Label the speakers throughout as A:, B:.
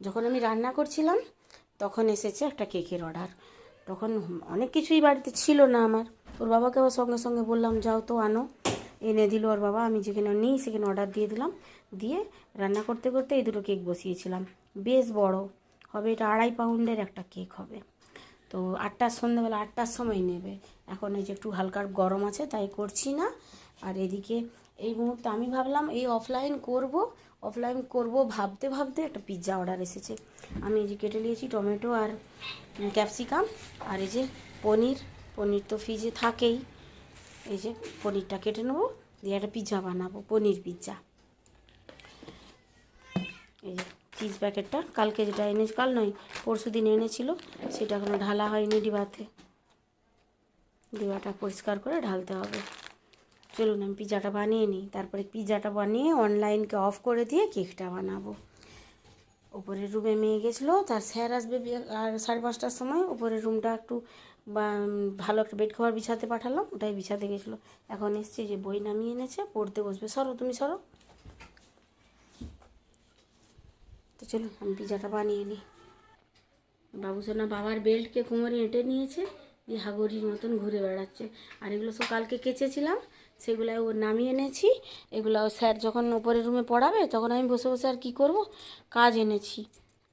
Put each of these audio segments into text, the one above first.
A: যখন আমি রান্না করছিলাম, তখন এসেছে একটা কেকের অর্ডার তখন অনেক কিছুই বাড়িতে ছিল না আমার। ওর বাবাকে আবার সঙ্গে সঙ্গে বললাম, যাও তো আনো। এনে দিল ওর বাবা, আমি যেখানে নিই সেখানে অর্ডার দিয়ে দিলাম। দিয়ে রান্না করতে করতে এই দুটো কেক বসিয়েছিলাম। বেশ বড়। হবে এটা আড়াই পাউন্ডের একটা কেক হবে। তো আটটার সন্ধ্যেবেলা আটটার সময় নেবে। এখন এই যে একটু হালকা গরম আছে, তাই করছি না। আর এদিকে এই মুহূর্তে আমি ভাবলাম এই অফলাইন করব। অফলাইন করব ভাবতে ভাবতে একটা পিৎজা অর্ডার এসেছে। আমি এই যে কেটে নিয়েছি টমেটো আর ক্যাপসিকাম আর এই যে পনির পনির তো ফ্রিজে থাকেই। এই যে পনিরটা কেটে নেব, দিয়ে একটা পিৎজা বানাবো, পনির পিৎজা এই যে চিজ প্যাকেটটা কালকে যেটা এনে কাল নয়, পরশু দিন এনেছিল, সেটা এখনও ঢালা হয়নি ডিবাতে। ডিবাটা পরিষ্কার করে ঢালতে হবে। চলুন, আমি পিৎজাটা বানিয়ে নিই। তারপরে পিৎজাটা বানিয়ে অনলাইনকে অফ করে দিয়ে কেকটা বানাবো। উপরের রুমে মেয়ে গেছিল, তার স্যার আসবে আর সাড়ে পাঁচটার সময়। উপরের রুমটা একটু ভালো একটা বেড খাবার বিছাতে পাঠালাম, ওটাই বিছাতে গেছিল। এখন এসছে যে বই নামিয়ে এনেছে, পড়তে বসবে। সরো, তুমি সরো। তো চলুন, আমি পিজাটা বানিয়ে নিই। বাবুসোনা বাবার বেল্টকে কোমরে এঁটে নিয়েছে, দিয়ে হাগরির মতন ঘুরে বেড়াচ্ছে। আর এগুলো সব কালকে কেচেছিলাম। সেগুলো নামিয়ে এনেছি। এগুলো স্যার যখন ওপরের রুমে পড়াবে, তখন আমি বসে বসে আর কী করব? কাজ এনেছি।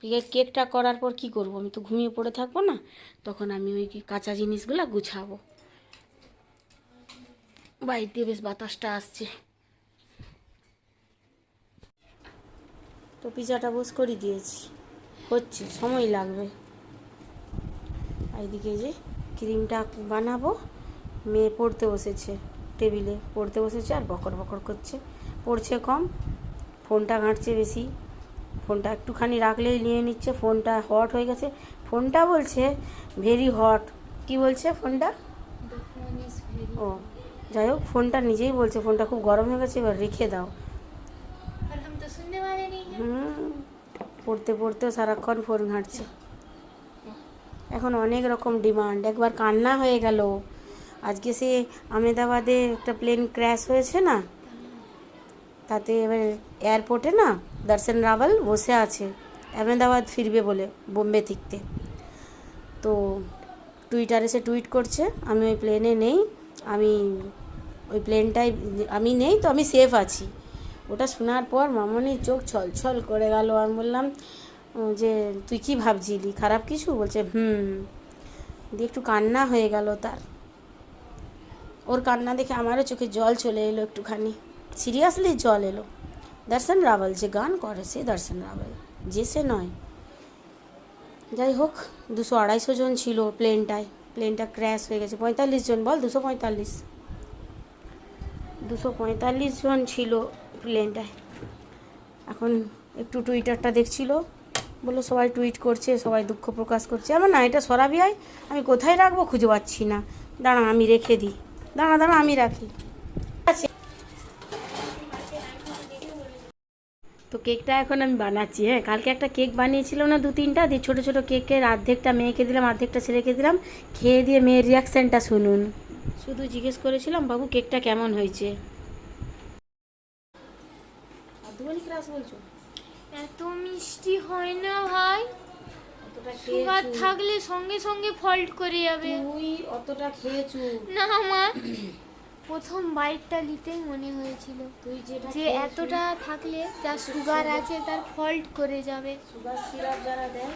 A: কেক কেকটা করার পর কি করব? আমি তো ঘুমিয়ে পড়ে থাকব না। তখন আমি ওই কাঁচা জিনিসগুলো গুছাবো। বাড়িতে বেশ বাতাসটা আসছে। তো পিজাটা বস করে দিয়েছি। হচ্ছে, সময় লাগবে। এদিকে যে ক্রিমটা বানাবো, মেয়ে পড়তে বসেছে। টেবিলে পড়তে বসেছে আর বকর বকর করছে। পড়ছে কম ফোনটা ঘাঁটছে বেশি। ফোনটা একটুখানি রাখলেই নিয়ে নিচ্ছে ফোনটা হট হয়ে গেছে। ফোনটা বলছে ভেরি হট কি বলছে ফোনটা? ও যাই হোক ফোনটা নিজেই বলছে ফোনটা খুব গরম হয়ে গেছে এবার রেখে দাও। হুম পড়তে পড়তেও সারাক্ষণ ফোন ঘাঁটছে। এখন অনেক রকম ডিমান্ড একবার কান্না হয়ে গেল। আজকে সে আমেদাবাদে একটা প্লেন ক্র্যাশ হয়েছে না? তাতে এবার এয়ারপোর্টে না দর্শন রাওয়াল বসে আছে। আহমেদাবাদ ফিরবে বলে, বোম্বে থেকে। তো টুইটারে সে টুইট করছে, আমি ওই প্লেনে নেই, আমি ওই প্লেনটাই আমি নেই তো আমি সেফ আছি। ওটা শোনার পর মামনির চোখ ছলছল করে গেল। আমি বললাম যে তুই কি ভাবছিলি? খারাপ কিছু? বলছে, হুম। দিয়ে একটু কান্না হয়ে গেল তার। ওর কান্না দেখে আমারও চোখে জল চলে এলো একটুখানি। সিরিয়াসলি জল এলো। দর্শন রাওয়াল যে গান করে সে দর্শন রাওয়াল, যে সে নয়। যাই হোক, দুশো আড়াইশো জন ছিল প্লেনটায় প্লেনটা ক্র্যাশ হয়ে গেছে। পঁয়তাল্লিশ জন বল, দুশো পঁয়তাল্লিশ। দুশো পঁয়তাল্লিশ জন ছিল প্লেনটায় এখন একটু টুইটারটা দেখছিল। বলল, সবাই টুইট করছে, সবাই দুঃখ প্রকাশ করছে। আমার না এটা সরাবি হয় আমি কোথায় রাখব খুঁজে পাচ্ছি না। দাঁড়া, আমি রেখে দিই। দাঁড়া দাঁড়া আমি রাখি। আছে তো কেকটা এখন আমি বানাচ্ছি হ্যাঁ? কালকে একটা কেক বানিয়েছিলাম না দু তিনটা দিয়ে ছোটো ছোটো কেকের অর্ধেকটা মেয়েকে দিলাম অর্ধেকটা ছেলেকে দিলাম। খেয়ে দিয়ে মেয়ের রিয়াকশানটা শুনুন। শুধু জিজ্ঞেস করেছিলাম বাবু কেকটা কেমন হয়েছে? দুয়ালি ক্লাস বলছো?
B: এত মিষ্টি হয় না ভাই।
A: অতটা
B: সুগার থাকলে সঙ্গে সঙ্গে ফল্ট করে যাবে।
A: তুই অতটা খেয়েছু।
B: না আমার প্রথম বাইটটা নিতেই মনে হয়েছিল।
A: তুই যেটা
B: যে এতটা থাকলে যার সুগার। আছে তার ফল্ট করে যাবে।
A: সুগার সিরাপ যারা দেয়।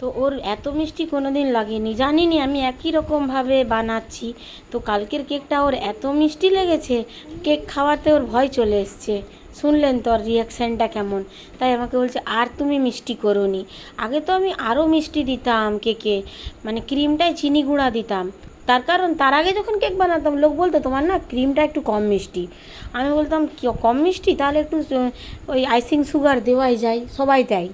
A: তো ওর এত মিষ্টি কোনোদিন লাগেনি। জানিনি আমি একই রকমভাবে বানাচ্ছি। তো কালকের কেকটা ওর এত মিষ্টি লেগেছে কেক খাওয়াতে ওর ভয় চলে এসছে। শুনলেন তো ওর রিয়াকশানটা কেমন? তাই আমাকে বলছে, আর তুমি মিষ্টি করোনি। আগে তো আমি আরও মিষ্টি দিতাম কেকে মানে ক্রিমটায় চিনি গুঁড়া দিতাম। তার কারণ, তার আগে যখন কেক বানাতাম, লোক বলতো, তোমার না ক্রিমটা একটু কম মিষ্টি। আমি বলতাম, "কি- কম মিষ্টি? তাহলে একটু ওই আইসিং সুগার দেওয়াই যায়, সবাই দেয়।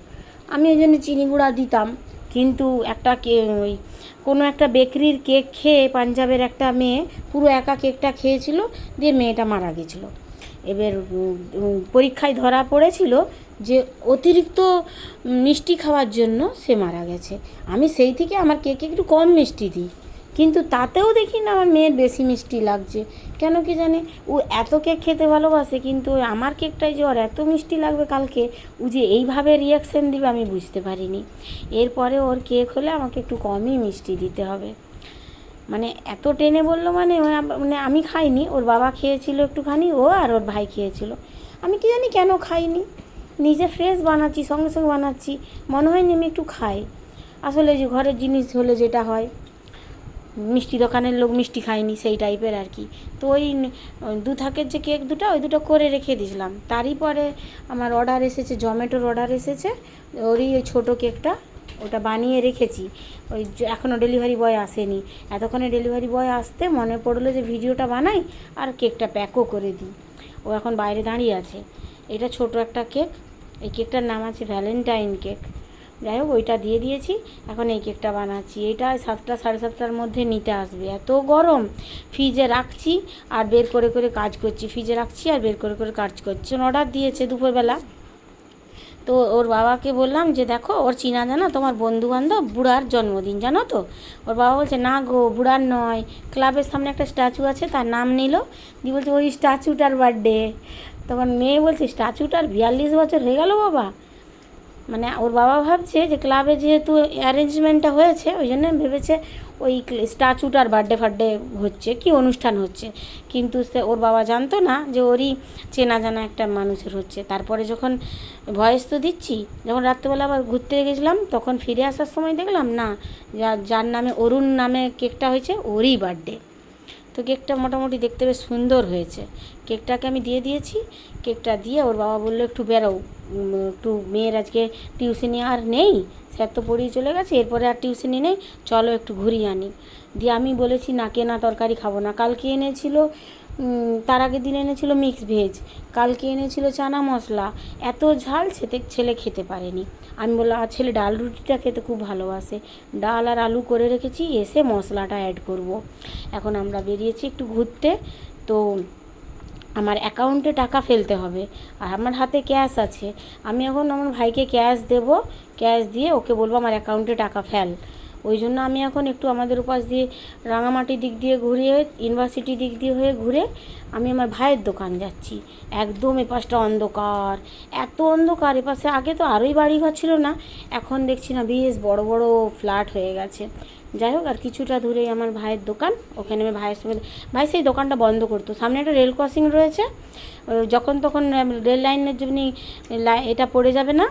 A: আমি ওই জন্য চিনি গুঁড়া দিতাম। কিন্তু একটা কে, ওই কোনো একটা বেকারির কেক খেয়ে পাঞ্জাবের একটা মেয়ে পুরো একা কেকটা খেয়েছিল, দিয়ে মেয়েটা মারা গেছিল। এবার পরীক্ষায় ধরা পড়েছিল যে অতিরিক্ত মিষ্টি খাওয়ার জন্য সে মারা গেছে। আমি সেই থেকে আমার কেকে একটু কম মিষ্টি দিই। কিন্তু তাতেও দেখি না আমার মেয়ের বেশি মিষ্টি লাগছে। কেন কি জানে? ও এত কেক খেতে ভালোবাসে, কিন্তু আমার কেকটাই যে ওর এত মিষ্টি লাগবে কালকে, ও যে এইভাবে রিয়াকশান দিবে আমি বুঝতে পারিনি। এরপরে ওর কেক হলে আমাকে একটু কমই মিষ্টি দিতে হবে। মানে এত টেনে বলল মানে মানে আমি খাইনি, ওর বাবা খেয়েছিল একটুখানি, ও আর ওর ভাই খেয়েছিল। আমি কি জানি কেন খাইনি? নিজে ফ্রেশ বানাচ্ছি, সঙ্গে সঙ্গে বানাচ্ছি, মনে হয়নি আমি একটু খাই। আসলে যে ঘরের জিনিস হলে যেটা হয়, মিষ্টি দোকানের লোক মিষ্টি খায়নি, সেই টাইপের আর কি। তো ওই দু থাকের যে কেক দুটো, ওই দুটো করে রেখে দিয়েছিলাম। তারই পরে আমার অর্ডার এসেছে জমেটোর অর্ডার এসেছে, ওরই ওই ছোটো কেকটা ওটা বানিয়ে রেখেছি। ওই এখনও ডেলিভারি বয় আসেনি। এতক্ষণে ডেলিভারি বয় আসতে মনে পড়ল যে ভিডিওটা বানাই আর কেকটা প্যাকও করে দিই। ও এখন বাইরে দাঁড়িয়ে আছে। এটা ছোট একটা কেক এই কেকটার নাম আছে ভ্যালেন্টাইন কেক যাই হোক, ওইটা দিয়ে দিয়েছি। এখন এই কেকটা বানাচ্ছি। এটা সাতটা, সাড়ে সাতটার মধ্যে নিতে আসবে। এত গরম! ফ্রিজে রাখছি আর বের করে করে কাজ করছি। ফ্রিজে রাখছি আর বের করে করে কাজ করছি। অর্ডার দিয়েছে দুপুরবেলা। তো ওর বাবাকে বললাম যে, দেখো, ওর চিনা জানা তোমার বন্ধু বান্ধব বুড়ার জন্মদিন, জানো তো? ওর বাবা বলছে, না গো, বুড়ার নয়। ক্লাবের সামনে একটা স্ট্যাচু আছে, তার নাম নিল। দিয়ে বলছে, ওই স্ট্যাচুটার বার্থডে। তখন মেয়ে বলছে, স্ট্যাচুটার বিয়াল্লিশ বছর হয়ে গেল বাবা। মানে ওর বাবা ভাবছে যে ক্লাবে যেহেতু অ্যারেঞ্জমেন্টটা হয়েছে, ওই জন্য ভেবেছে ওই স্ট্যাচুটার বার্থডে ফার্থডে হচ্ছে, কি অনুষ্ঠান হচ্ছে। কিন্তু সে ওর বাবা জানতো না যে ওরই চেনা জানা একটা মানুষের হচ্ছে। তারপরে যখন ভয়েস তো দিচ্ছি, যখন রাত্রেবেলা আবার ঘুরতে গেছিলাম, তখন ফিরে আসার সময় দেখলাম, না, যার যার নামে অরুণ নামে কেকটা হয়েছে, ওরই বার্থডে তো কেকটা মোটামুটি দেখতে বেশ সুন্দর হয়েছে। কেকটাকে আমি দিয়ে দিয়েছি, কেকটা দিয়ে ওর বাবা বলল, একটু বেরো। একটু মেয়ের আজকে টিউশনি আর নেই স্যার তো পড়িয়ে চলে গেছে, এরপরে আর টিউশনি নেই, চলো একটু ঘুরিয়ে আনি। দিয়ে আমি বলেছি, না, কেনা তরকারি খাব না। কালকে এনেছিল তার আগের দিন এনেছিল মিক্স ভেজ কালকে এনেছিল চানা মশলা। এত ঝাল সেতে ছেলে খেতে পারেনি। আমি বললাম, আর ছেলে ডাল রুটিটা খেতে খুব ভালোবাসে। ডাল আর আলু করে রেখেছি, এসে মশলাটা অ্যাড করব। এখন আমরা বেরিয়েছি একটু ঘুরতে। তো আমার অ্যাকাউন্টে টাকা ফেলতে হবে। আর আমার হাতে ক্যাশ আছে। আমি এখন আমার ভাইকে ক্যাশ দেব। ক্যাশ দিয়ে ওকে বলব, আমার অ্যাকাউন্টে টাকা ফেল। ওই জন্য আমি এখন একটু আমাদের উপাস দিয়ে রাঙামাটি দিক দিয়ে ঘুরিয়ে ইউনিভার্সিটি দিক দিয়ে হয়ে ঘুরে আমি আমার ভাইয়ের দোকান যাচ্ছি। একদম এপাশটা অন্ধকার, এত অন্ধকার। এপাশে আগে তো আরোই বাড়িঘর ছিল না, এখন দেখছি না বেশ বড় বড় ফ্ল্যাট হয়ে গেছে। যাই হোক, আর কিছুটা দূরেই আমার ভাইয়ের দোকান, ওখানে আমি ভাইয়ের সঙ্গে, ভাই সেই দোকানটা বন্ধ করতো। সামনে একটা রেল ক্রসিং রয়েছে যখন তখন রেল লাইনের জন্য এটা পড়ে যাবে না।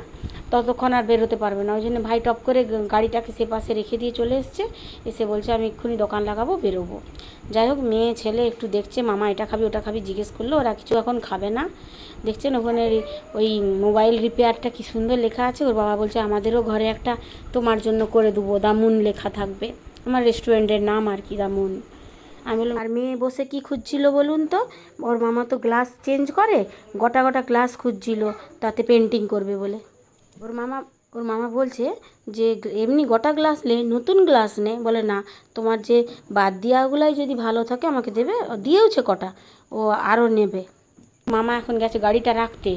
A: ততক্ষণ আর বেরোতে পারবে না। ওই জন্য ভাই টপ করে গাড়িটাকে সে পাশে রেখে দিয়ে চলে এসছে। এসে বলছে, আমি এক্ষুনি দোকান লাগাবো, বেরোবো। যাই হোক, মেয়ে, ছেলে একটু দেখছে, মামা, এটা খাবি, ওটা খাবি, জিজ্ঞেস করল। ওরা কিছু এখন খাবে না। দেখছেন ওখানে ওই মোবাইল রিপেয়ারটা কি সুন্দর লেখা আছে? ওর বাবা বলছে, আমাদেরও ঘরে একটা তোমার জন্য করে দেবো, দামুন লেখা থাকবে। আমার রেস্টুরেন্টের নাম আর কি দামুন। আমি বললাম, আর মেয়ে বসে কি খুঁজছিল বলুন তো? ওর মামা তো গ্লাস চেঞ্জ করে, গোটা গোটা গ্লাস খুঁজছিল, তাতে পেন্টিং করবে বলে। ওর মামা ওর মামা বলছে যে এমনি গোটা গ্লাস নে, নতুন গ্লাস নে। বলে, না, তোমার যে বাদ দেওয়াগুলাই যদি ভালো থাকে আমাকে দেবে দিয়েওছে কটা, ও আরও নেবে। মামা এখন গেছে গাড়িটা রাখতে।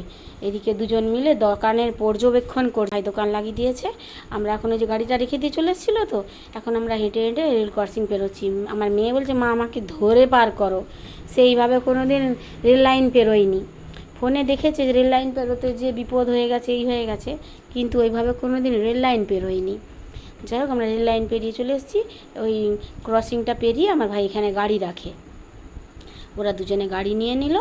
A: এদিকে দুজন মিলে দোকানের পর্যবেক্ষণ করে দোকান লাগিয়ে দিয়েছে। আমরা এখন ওই যে গাড়িটা রেখে দিয়ে চলে এসেছিল তো, এখন আমরা হেঁটে হেঁটে রেল ক্রসিং পেরোচ্ছি। আমার মেয়ে বলছে, মা, আমাকে ধরে পার করো। সেইভাবে কোনো দিন রেল লাইন পেরোয়নি। ফোনে দেখেছে রেল লাইন পেরোতে যে বিপদ হয়ে গেছে, এই হয়ে গেছে, কিন্তু ওইভাবে কোনো দিন রেল লাইন পেরোয়নি। যাই হোক, আমরা রেল লাইন পেরিয়ে চলে এসেছি। ওই ক্রসিংটা পেরিয়ে আমার ভাই এখানে গাড়ি রাখে। ওরা দুজনে গাড়ি নিয়ে নিল,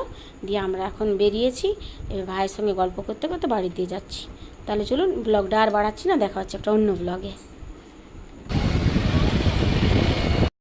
A: দিয়ে আমরা এখন বেরিয়েছি। এবার ভাইয়ের সঙ্গে গল্প করতে করতে বাড়ির দিয়ে যাচ্ছি। তাহলে চলুন ব্লগটা আর বাড়াচ্ছি না, দেখা হচ্ছে একটা অন্য ব্লগে